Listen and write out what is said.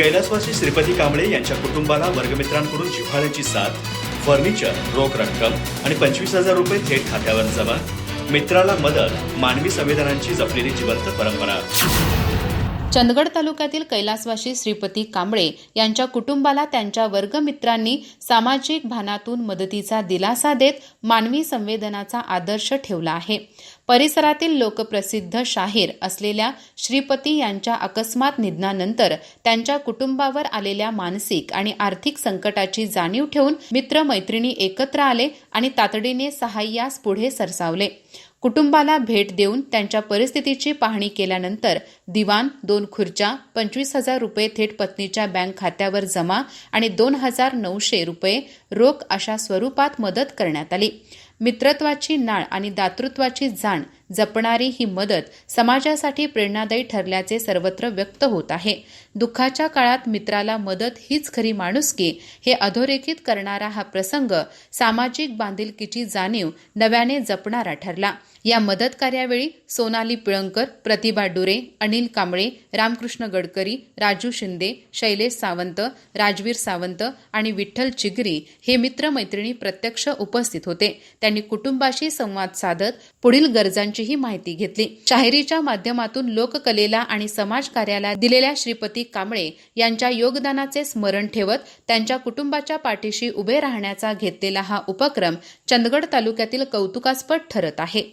कैलासवासी श्रीपती कांबळे यांच्या कुटुंबाला वर्गमित्रांकडून जिव्हाळ्याची साथ फर्निचर रोख रक्कम आणि पंचवीस हजार रुपये थेट खात्यावर जमा. मित्राला मदत मानवी संवेदनांची जपलेली जिवंत परंपरा. चंदगड तालुक्यातील कैलासवासी श्रीपती कांबळे यांच्या कुटुंबाला त्यांच्या वर्गमित्रांनी सामाजिक भानातून मदतीचा दिलासा देत मानवी संवेदनाचा आदर्श ठेवला आहे. परिसरातील लोकप्रसिद्ध शाहीर असलेल्या श्रीपती यांच्या अकस्मात निधनानंतर त्यांच्या कुटुंबावर आलेल्या मानसिक आणि आर्थिक संकटाची जाणीव ठेवून मित्रमैत्रिणी एकत्र आले आणि तातडीने सहाय्यास पुढे सरसावले. कुटुंबाला भेट देऊन त्यांच्या परिस्थितीची पाहणी केल्यानंतर दिवाण दोन खुर्च्या पंचवीस हजार रुपये थेट पत्नीच्या बँक खात्यावर जमा आणि दोन हजार नऊशे रुपये रोख अशा स्वरूपात मदत करण्यात आली. मित्रत्वाची नाळ आणि दातृत्वाची जाण जपणारी ही मदत समाजासाठी प्रेरणादायी ठरल्याचे सर्वत्र व्यक्त होत आहे. दुःखाच्या काळात मित्राला मदत हीच खरी माणुसकी हे अधोरेखित करणारा हा प्रसंग सामाजिक बांधिलकीची जाणीव नव्याने जपणारा ठरला. या मदत कार्यावेळी सोनाली पिळंकर प्रतिभा डुरे अनिल कांबळे रामकृष्ण गडकरी राजू शिंदे शैलेश सावंत राजवीर सावंत आणि विठ्ठल चिगरी हे मित्रमैत्रिणी प्रत्यक्ष उपस्थित होते. त्यांनी कुटुंबाशी संवाद साधत पुढील गरजांचीही माहिती घेतली. शाहिरीच्या माध्यमातून लोककलेला आणि समाजकार्याला दिलेल्या श्रीपती कांबळे यांच्या योगदानाचे स्मरण ठेवत त्यांच्या कुटुंबाच्या पाठीशी उभे राहण्याचा घेतलेला हा उपक्रम चंदगड तालुक्यातील कौतुकास्पद ठरत आहे.